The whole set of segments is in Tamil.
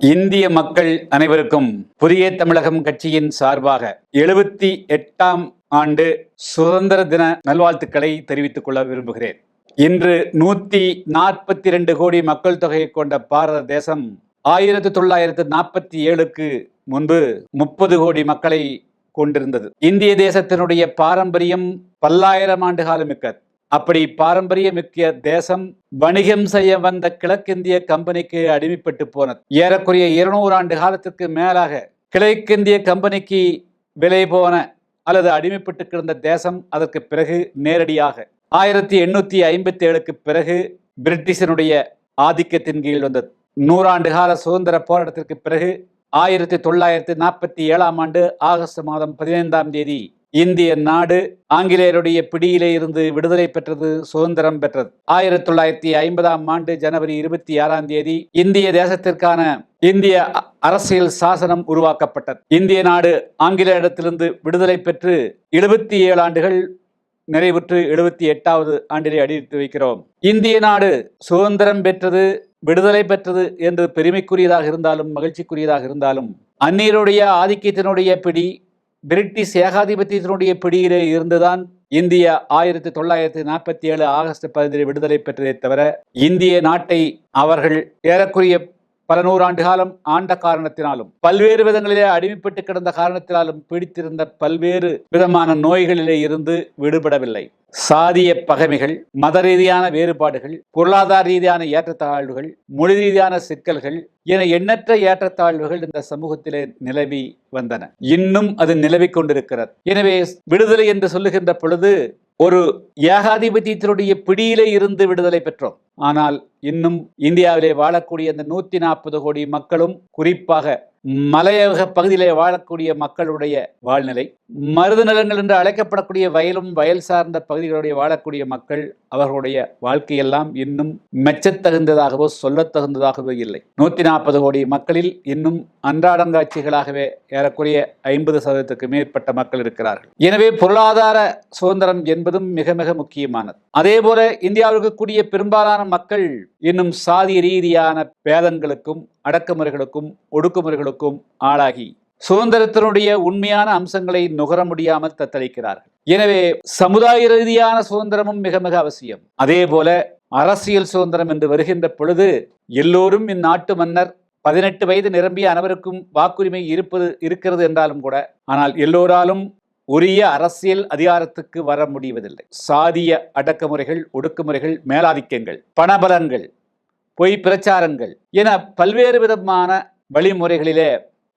இந்திய மக்கள் அனைவருக்கும் புதிய தமிழகம் கட்சியின் சார்பாக எழுபத்தி எட்டாம் ஆண்டு சுதந்திர தின நல்வாழ்த்துக்களை தெரிவித்துக் கொள்ள விரும்புகிறேன். இன்று நூத்தி நாற்பத்தி ரெண்டு கோடி மக்கள் தொகையை கொண்ட பாரத தேசம் ஆயிரத்தி தொள்ளாயிரத்து நாற்பத்தி ஏழுக்கு முன்பு முப்பது கோடி மக்களை கொண்டிருந்தது. இந்திய தேசத்தினுடைய பாரம்பரியம் பல்லாயிரம் ஆண்டு காலமிக்கது அப்படி பாரம்பரியமிக்க தேசம் வணிகம் செய்ய வந்த கிழக்கிந்திய கம்பெனிக்கு அடிமைப்பட்டு போனது. ஏறக்குறைய இருநூறு ஆண்டு காலத்திற்கு மேலாக கிழக்கிந்திய கம்பெனிக்கு விலை போன அல்லது அடிமைப்பட்டு கிடந்த தேசம் அதற்கு பிறகு நேரடியாக ஆயிரத்தி எண்ணூத்தி ஐம்பத்தி ஏழுக்கு பிறகு பிரிட்டிஷனுடைய ஆதிக்கத்தின் கீழ் வந்தது. நூறாண்டு கால சுதந்திர போராட்டத்திற்கு பிறகு ஆயிரத்தி தொள்ளாயிரத்தி நாற்பத்தி ஏழாம் ஆண்டு ஆகஸ்ட் மாதம் பதினைந்தாம் தேதி இந்திய நாடு ஆங்கிலேயருடைய பிடியிலே இருந்து விடுதலை பெற்றது சுதந்திரம் பெற்றது. ஆயிரத்தி தொள்ளாயிரத்தி ஐம்பதாம் ஆண்டு ஜனவரி இருபத்தி ஆறாம் தேதி இந்திய தேசத்திற்கான இந்திய அ- அரசியல் சாசனம் உருவாக்கப்பட்டது. இந்திய நாடு ஆங்கிலேயரிடத்திலிருந்து விடுதலை பெற்று எழுபத்தி ஏழு ஆண்டுகள் நிறைவுற்று எழுபத்தி எட்டாவது ஆண்டிலே அடித்து வைக்கிறோம். இந்திய நாடு சுதந்திரம் பெற்றது விடுதலை பெற்றது என்று பெருமைக்குரியதாக இருந்தாலும் மகிழ்ச்சிக்குரியதாக இருந்தாலும் அந்நியருடைய ஆதிக்கத்தினுடைய பிடி பிரிட்டிஷ் ஏகாதிபத்தியத்தினுடைய பிடியிலே இருந்துதான் இந்தியா ஆயிரத்தி தொள்ளாயிரத்தி நாற்பத்தி ஏழு ஆகஸ்ட் பதினேழு விடுதலை பெற்றதை தவிர இந்திய நாட்டை அவர்கள் ஏறக்குறைய பல நூறாண்டு காலம் ஆண்ட காரணத்தினாலும் பல்வேறு விதங்களிலே அடிமைப்பட்டு கிடந்த காரணத்தினாலும் பிடித்திருந்த பல்வேறு விதமான நோய்களிலே இருந்து விடுபடவில்லை. சாதிய பகைமைகள் மத ரீதியான வேறுபாடுகள் பொருளாதார ரீதியான ஏற்றத்தாழ்வுகள் மொழி ரீதியான சிக்கல்கள் என எண்ணற்ற ஏற்றத்தாழ்வுகள் இந்த சமூகத்திலே நிலவி வந்தன. இன்னும் அது நிலவிக் கொண்டிருக்கிறது. எனவே விடுதலை என்று சொல்லுகின்ற பொழுது ஒரு ஏகாதிபத்தியத்தினுடைய பிடியிலே இருந்து விடுதலை பெற்றோம். ஆனால் இன்னும் இந்தியாவிலே வாழக்கூடிய அந்த நூத்தி நாற்பது கோடி மக்களும் குறிப்பாக மலையக பகுதியிலே வாழக்கூடிய மக்களுடைய வாழ்நிலை மருது நிலங்கள் என்று அழைக்கப்படக்கூடிய வயலும் வயல் சார்ந்த பகுதிகளுடைய வாழக்கூடிய மக்கள் அவர்களுடைய வாழ்க்கையெல்லாம் இன்னும் மெச்சத்தகுந்ததாகவோ சொல்லத்தகுந்ததாகவோ இல்லை. நூற்றி நாற்பது கோடி மக்களில் இன்னும் அன்றாடங்காட்சிகளாகவே ஏறக்குறைய ஐம்பது சதவீதத்துக்கு மேற்பட்ட மக்கள் இருக்கிறார்கள். எனவே பொருளாதார சுதந்திரம் என்பதும் மிக மிக முக்கியமானது. அதே போல இந்தியாவில் இருக்கக்கூடிய பெரும்பாலான மக்கள் இன்னும் சாதி ரீதியான பேதங்களுக்கும் அடக்குமுறைகளுக்கும் ஒடுக்குமுறைகளுக்கும் ஆளாகி சுதந்திரத்தினுடைய உண்மையான அம்சங்களை நுகர முடியாமல் தத்தளிக்கிறார்கள். எனவே சமுதாய ரீதியான சுதந்திரமும் மிக மிக அவசியம். அதே போல அரசியல் சுதந்திரம் என்று வருகின்ற பொழுது எல்லோரும் இந்நாட்டு மன்னர் பதினெட்டு வயது நிரம்பிய அனைவருக்கும் வாக்குரிமை இருப்பது இருக்கிறது என்றாலும் கூட ஆனால் எல்லோராலும் உரிய அரசியல் அதிகாரத்துக்கு வர முடிவதில்லை. சாதிய அடக்குமுறைகள் ஒடுக்குமுறைகள் மேலாதிக்கங்கள் பணபலன்கள் பொய் பிரச்சாரங்கள். என பல்வேறு விதமான வழிமுறைகளிலே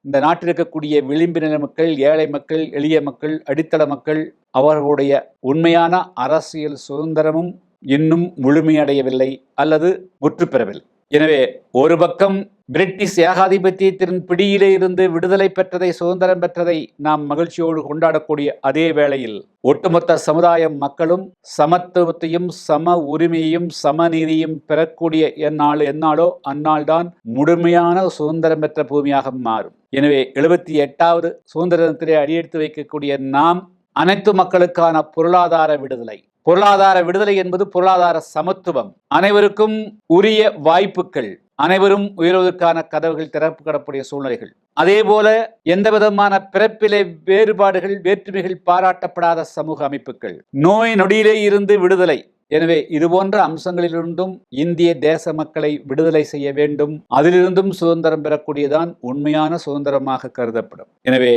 இந்த நாட்டில் இருக்கக்கூடிய விளிம்பின மக்கள் ஏழை மக்கள் எளிய மக்கள் அடித்தள மக்கள் அவர்களுடைய உண்மையான அரசியல் சுதந்திரமும் இன்னும் முழுமையடையவில்லை அல்லது முற்று பெறவில்லை எனவே ஒரு பக்கம் பிரிட்டிஷ் ஏகாதிபத்தியத்தின் பிடியிலே இருந்து விடுதலை பெற்றதை சுதந்திரம் பெற்றதை நாம் மகிழ்ச்சியோடு கொண்டாடக்கூடிய அதே வேளையில் ஒட்டுமொத்த சமுதாயம் மக்களும் சமத்துவத்தையும் சம உரிமையையும் சமநீதியும் பெறக்கூடிய எந்நாள் எந்நாளோ அந்நாள்தான் முழுமையான சுதந்திரம் பெற்ற பூமியாக மாறும். எனவே எழுபத்தி எட்டாவது சுதந்திரத்திலே அடியெடுத்து வைக்கக்கூடிய நாம் அனைத்து மக்களுக்கான பொருளாதார விடுதலை பொருளாதார விடுதலை என்பது பொருளாதார சமத்துவம். அனைவருக்கும் உரிய வாய்ப்புகள் அனைவரும் உயர்வதற்கான கதவுகள் திறக்கப்படக்கூடிய சூழ்நிலைகள். அதே போல எந்த விதமான பிறப்பிலே வேறுபாடுகள் வேற்றுமைகள் பாராட்டப்படாத சமூக அமைப்புகள். நோய் நொடியிலே இருந்து விடுதலை. எனவே இது போன்ற அம்சங்களிலிருந்தும் இந்திய தேச மக்களை விடுதலை செய்ய வேண்டும். அதிலிருந்தும் சுதந்திரம் பெறக்கூடியதான் உண்மையான சுதந்திரமாக கருதப்படும். எனவே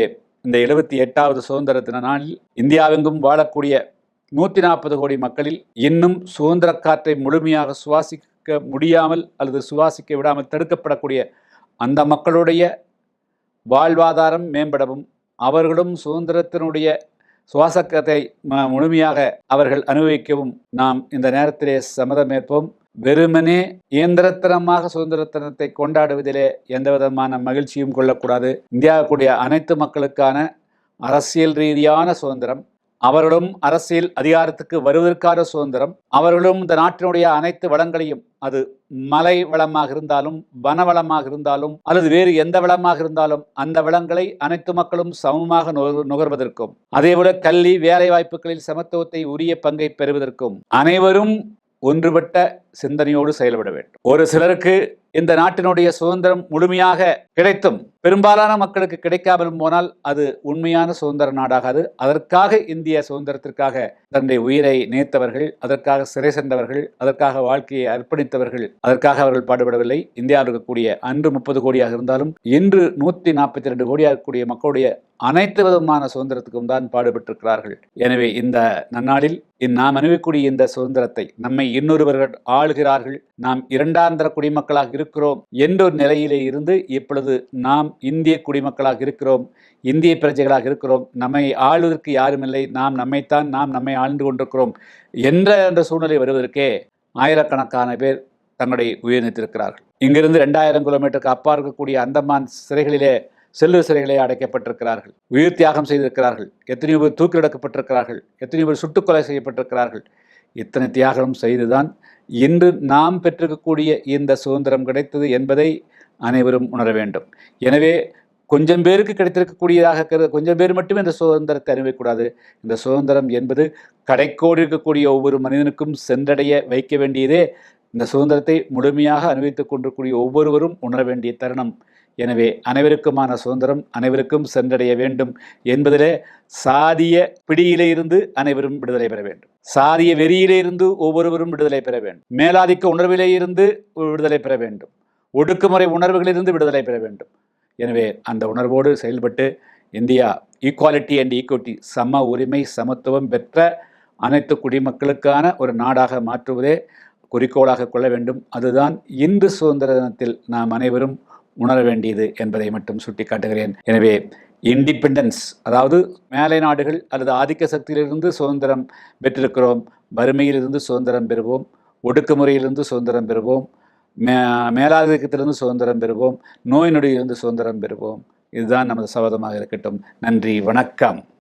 இந்த எழுபத்தி எட்டாவது சுதந்திர தின நாளில் இந்தியாவெங்கும் வாழக்கூடிய நூற்றி நாற்பது கோடி மக்களில் இன்னும் சுதந்திர காற்றை முழுமையாக சுவாசிக்க முடியாமல் அல்லது சுவாசிக்க விடாமல் தடுக்கப்படக்கூடிய அந்த மக்களுடைய வாழ்வாதாரம் மேம்படவும் அவர்களும் சுதந்திரத்தினுடைய சுவாசக்கத்தை ம- முழுமையாக அவர்கள் அனுபவிக்கவும் நாம் இந்த நேரத்திலே சம்மதமேற்போம். வெறுமனே இயந்திரத்தனமாக சுதந்திரத்தனத்தை கொண்டாடுவதிலே எந்த விதமான மகிழ்ச்சியும் கொள்ளக்கூடாது. இந்தியாவுக்குடைய அனைத்து மக்களுக்கான அரசியல் ரீதியான சுதந்திரம் அவர்களும் அரசியல் அதிகாரத்துக்கு வருவதற்கான சுதந்திரம். அவர்களும் இந்த நாட்டினுடைய அனைத்து வளங்களையும் அது மலை வளமாக இருந்தாலும் வன வளமாக இருந்தாலும் அல்லது வேறு எந்த வளமாக இருந்தாலும் அந்த வளங்களை அனைத்து மக்களும் சமமாக நுகர்- நுகர்வதற்கும் அதேபோல கல்வி வேலை வாய்ப்புகளில் சமத்துவத்தை உரிய பங்கை பெறுவதற்கும் அனைவரும் ஒன்றுபட்ட சிந்தனையோடு செயல்பட வேண்டும். ஒரு சிலருக்கு இந்த நாட்டினுடைய சுதந்திரம் முழுமையாக கிடைத்தும் பெரும்பாலான மக்களுக்கு கிடைக்காமலும் போனால் அது உண்மையான சுதந்திர நாடாகாது. அதற்காக இந்திய சுதந்திரத்திற்காக தன்னுடைய உயிரை நேர்த்தவர்கள் அதற்காக சிறை சென்றவர்கள் அதற்காக வாழ்க்கையை அர்ப்பணித்தவர்கள் அதற்காக அவர்கள் பாடுபடவில்லை. இந்தியாவில் இருக்கக்கூடிய அன்று முப்பது கோடியாக இருந்தாலும் இன்று நூற்றி நாற்பத்தி ரெண்டு கோடியாக இருக்கக்கூடிய மக்களுடைய அனைத்து விதமான சுதந்திரத்துக்கும் தான் பாடுபட்டிருக்கிறார்கள். எனவே இந்த நன்னாளில் நாம் அனுபவிக்கூடிய இந்த சுதந்திரத்தை நம்மை இன்னொருவர்கள் ஆளுகிறார்கள் நாம் இரண்டாந்திர குடிமக்களாக இருக்கிறோம் என்ற ஒரு நிலையிலே இருந்து இப்பொழுது நாம் இந்திய குடிமக்களாக இருக்கிறோம் இந்திய பிரஜைகளாக இருக்கிறோம். நம்மை ஆளுவதற்கு யாருமில்லை நாம் நம்மைத்தான் நாம் நம்மை ஆழ்ந்து கொண்டிருக்கிறோம் என்ற என்ற சூழ்நிலை வருவதற்கே ஆயிரக்கணக்கான பேர் தங்களை உயிர்நீத்திருக்கிறார்கள் இங்கிருந்து ரெண்டாயிரம் கிலோமீட்டருக்கு அப்பா இருக்கக்கூடிய அந்தமான் சிறைகளிலே செல்லு சிறைகளே அடைக்கப்பட்டிருக்கிறார்கள். உயிர் தியாகம் செய்திருக்கிறார்கள். எத்தனையோ பேர் தூக்கிலடக்கப்பட்டிருக்கிறார்கள் எத்தனையோ பேர் சுட்டுக்கொலை செய்யப்பட்டிருக்கிறார்கள். இத்தனை தியாகம் செய்துதான் இன்று நாம் பெற்றிருக்கக்கூடிய இந்த சுதந்திரம் கிடைத்தது என்பதை அனைவரும் உணர வேண்டும். எனவே கொஞ்சம் பேருக்கு கிடைத்திருக்கக்கூடியதாக கருத கொஞ்சம் பேர் மட்டுமே இந்த சுதந்திரத்தை அனுபவிக்கூடாது இந்த சுதந்திரம் என்பது கடைக்கோடி இருக்கக்கூடிய ஒவ்வொரு மனிதனுக்கும் சென்றடைய வைக்க வேண்டியதே இந்த சுதந்திரத்தை முழுமையாக அனுபவித்துக் கொண்டிருக்கூடிய ஒவ்வொருவரும் உணர வேண்டிய தருணம். எனவே அனைவருக்குமான சுதந்திரம் அனைவருக்கும் சென்றடைய வேண்டும் என்பதிலே சாதிய பிடியிலே இருந்து அனைவரும் விடுதலை பெற வேண்டும். சாரிய வெறியிலே இருந்து ஒவ்வொருவரும் விடுதலை பெற வேண்டும். மேலாதிக்க உணர்விலே இருந்து விடுதலை பெற வேண்டும். ஒடுக்குமுறை உணர்வுகளிலிருந்து விடுதலை பெற வேண்டும். எனவே அந்த உணர்வோடு செயல்பட்டு இந்தியா ஈக்குவாலிட்டி அண்ட் ஈக்குவிட்டி சம உரிமை சமத்துவம் பெற்ற அனைத்து குடிமக்களுக்கான ஒரு நாடாக மாற்றுவதே குறிக்கோளாக கொள்ள வேண்டும். அதுதான் இன்று சுதந்திர தினத்தில் நாம் அனைவரும் உணர வேண்டியது என்பதை மட்டும் சுட்டிக்காட்டுகிறேன். எனவே இண்டிபெண்டன்ஸ் அதாவது மேலை நாடுகள் அல்லது ஆதிக்க சக்தியிலிருந்து சுதந்திரம் பெற்றிருக்கிறோம். வறுமையிலிருந்து சுதந்திரம் பெறுவோம். ஒடுக்குமுறையிலிருந்து சுதந்திரம் பெறுவோம். மே மேலாதிக்கத்திலிருந்து சுதந்திரம் பெறுவோம். நோய் நொடியிலிருந்து சுதந்திரம் பெறுவோம். இதுதான் நமது சபதமாக இருக்கட்டும். நன்றி வணக்கம்.